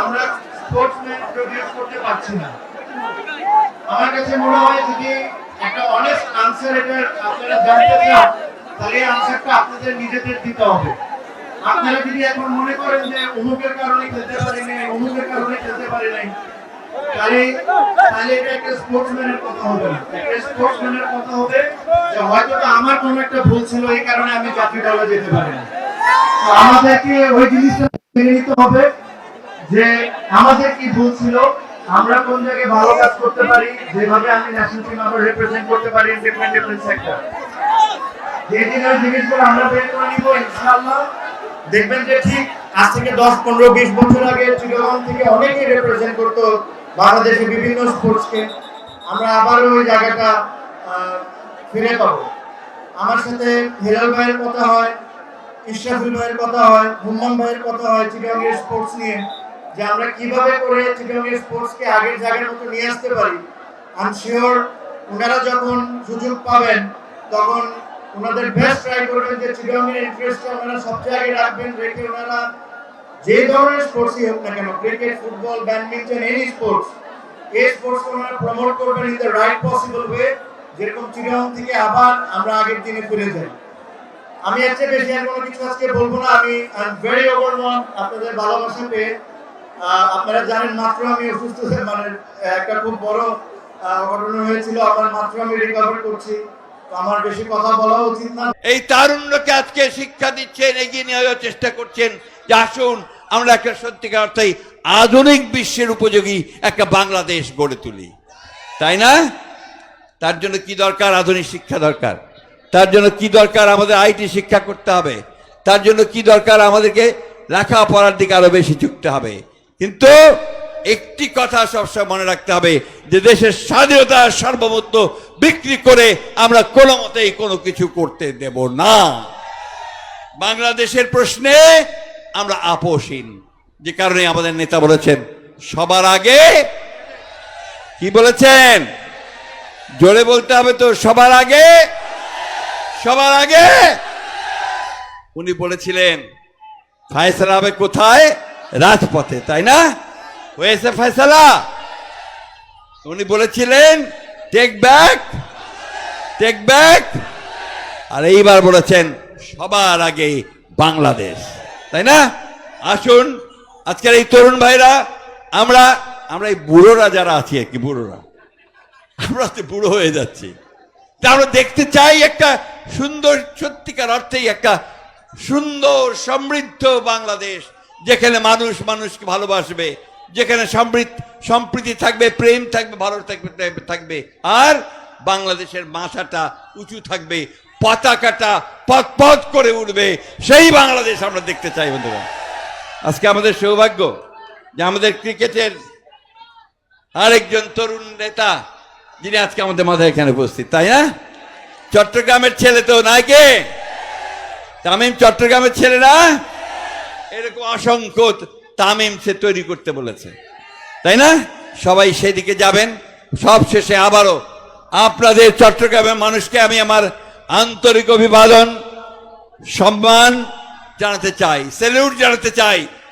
আমরা sportsman produce করতে পারছি না। আমার কাছে মনে হয় যদি একটা অনেস্ট আনসার এটার আপনারা জানতে চান, তাহলে আনসারটা আপনাদের নিজেদের দিতে হবে। আপনারা যদি এখন মনে করেন যে অমুকের কারণে খেলতে পারি নাই, অমুকের কারণে খেলতে পারি নাই, তাহলে তাহলে এটা একটা স্পোর্টসম্যানের কথা হবে একটা স্পোর্টসম্যানের কথা হবে যে হয়তো আমার কোনো একটা ভুল ছিল, এই কারণে আমি জাতীয় দলে যেতে পারি না। আমাদেরকে ওই জিনিসটা মেনে নিতে হবে। যে আমাদের কি ভুল ছিল, আমরা কোন জায়গায় ভালো কাজ করতে পারি, যেভাবে আমি ন্যাশনাল টিম আবার রিপ্রেজেন্ট করতে পারি ডিফারেন্ট সেক্টর যে জিনিস জিনিসগুলো আমরা বের করে নিব, ইনশাআল্লাহ। দেখবেন যে ঠিক আজ থেকে দশ, পনেরো, বিশ বছর আগে চিটাগং থেকে অনেকেই রিপ্রেজেন্ট করতো বাংলাদেশের বিভিন্ন স্পোর্টসকে আমরা আবার ওই জায়গাটা ফিরে পাবো। আমার সাথে হিলাল ভাইয়ের কথা হয়, ইশরাফুল ভাইয়ের কথা হয় হুম্মান ভাইয়ের কথা হয়, চিটাগং স্পোর্টস নিয়ে। যে আমরা কীভাবে করে চিটাগং স্পোর্টসকে আগের জায়গার মতো নিয়ে আসতে পারি। আই শিওর ওনারা যখন সুযোগ পাবেন, তখন ওনাদের বেস্ট ট্রাই করবেন যে চিটাগং এর ইন্টারেস্টটা ওনারা সব জায়গায় রাখবেন, রেখে ওনারা যে ধরনের স্পোর্টসই হোক না কেন cricket football badminton any sports এই স্পোর্টস ওনারা প্রমোট করবেন in the right possible way যেরকম চিটাগং থেকে আবার আমরা আগের দিনে ফিরে যাই। আমি এর চেয়ে বেশি আর কোনো কিছু আজকে বলব না। আমি আই এম ভেরি ওভারওয়ার্ম আপনাদের ভালোবাসা পেয়ে। আপনারা জানেন মাত্র আমি অসুস্থ মানে একটা খুব বড় ঘটনা হয়েছিল আমার মাত্র আমি রিকভার করছি। এই তারুণ্যকে আজকে শিক্ষা দিচ্ছেন, এগিয়ে নিয়ে যাওয়ার চেষ্টা করছেন। যে আসুন, আমরা একটা সত্যিকার অর্থে আধুনিক বিশ্বের উপযোগী একটা বাংলাদেশ গড়ে তুলি। তাই না? তার জন্য কি দরকার? আধুনিক শিক্ষা দরকার। তার জন্য কি দরকার? আমাদের আইটি শিক্ষা করতে হবে। তার জন্য কি দরকার? আমাদেরকে লেখাপড়ার দিকে আরও বেশি ঝুঁকতে হবে। কিন্তু একটি কথা সবসময় মনে রাখতে হবে, যে দেশের স্বাধীনতা সার্বভৌমত্ব বিক্রি করে আমরা কোনো মতেই কোনো কিছু করতে দেব না। বাংলাদেশের প্রশ্নে আমরা আপোষহীন। যে কারণে আমাদের নেতা বলেছেন, সবার আগে কি বলেছেন? জোরে বলতে হবে তো, সবার আগে সবার আগে। উনি বলেছিলেন, ফায়সালা হবে কোথায়? রাজপথে, তাই না? হয়েছে ফয়সালা। উনি বলেছিলেন টেক ব্যাক টেক ব্যাক আর এইবার বলেছেন, সবার আগে বাংলাদেশ। তাই না? আসুন, আজকের এই তরুণ ভাইরা, আমরা আমরা এই বুড়োরা যারা আছি আর কি, বুড়োরা, আমরা তো বুড়ো হয়ে যাচ্ছি। তা আমরা দেখতে চাই একটা সুন্দর সত্যিকার অর্থেই একটা সুন্দর সমৃদ্ধ বাংলাদেশ। যেখানে মানুষ মানুষকে ভালোবাসবে, যেখানে সম্প্রীতি থাকবে, প্রেম থাকবে, ভালো থাকবে থাকবে, আর বাংলাদেশের মাথাটা উঁচু থাকবে, পতাকাটা পথ পথ করে উঠবে, সেই বাংলাদেশ আমরা দেখতে চাই বন্ধুরা আজকে আমাদের সৌভাগ্য যে আমাদের ক্রিকেটের আরেকজন তরুণ নেতা, যিনি আজকে আমাদের মাথায় এখানে উপস্থিত, তাই না? চট্টগ্রামের ছেলে তো নাকি তামিম চট্টগ্রামের ছেলে না? এরকম অসংখ্য তামিম সে তৈরি করতে বলেছে। তাই না? সবাই সেদিকে যাবেন। সব শেষে আবারও আপনাদের চট্টগ্রামের মানুষকে আমি আমার আন্তরিক অভিবাদন, সম্মান জানাতে চাই। স্যালিউট জানাতে চাই।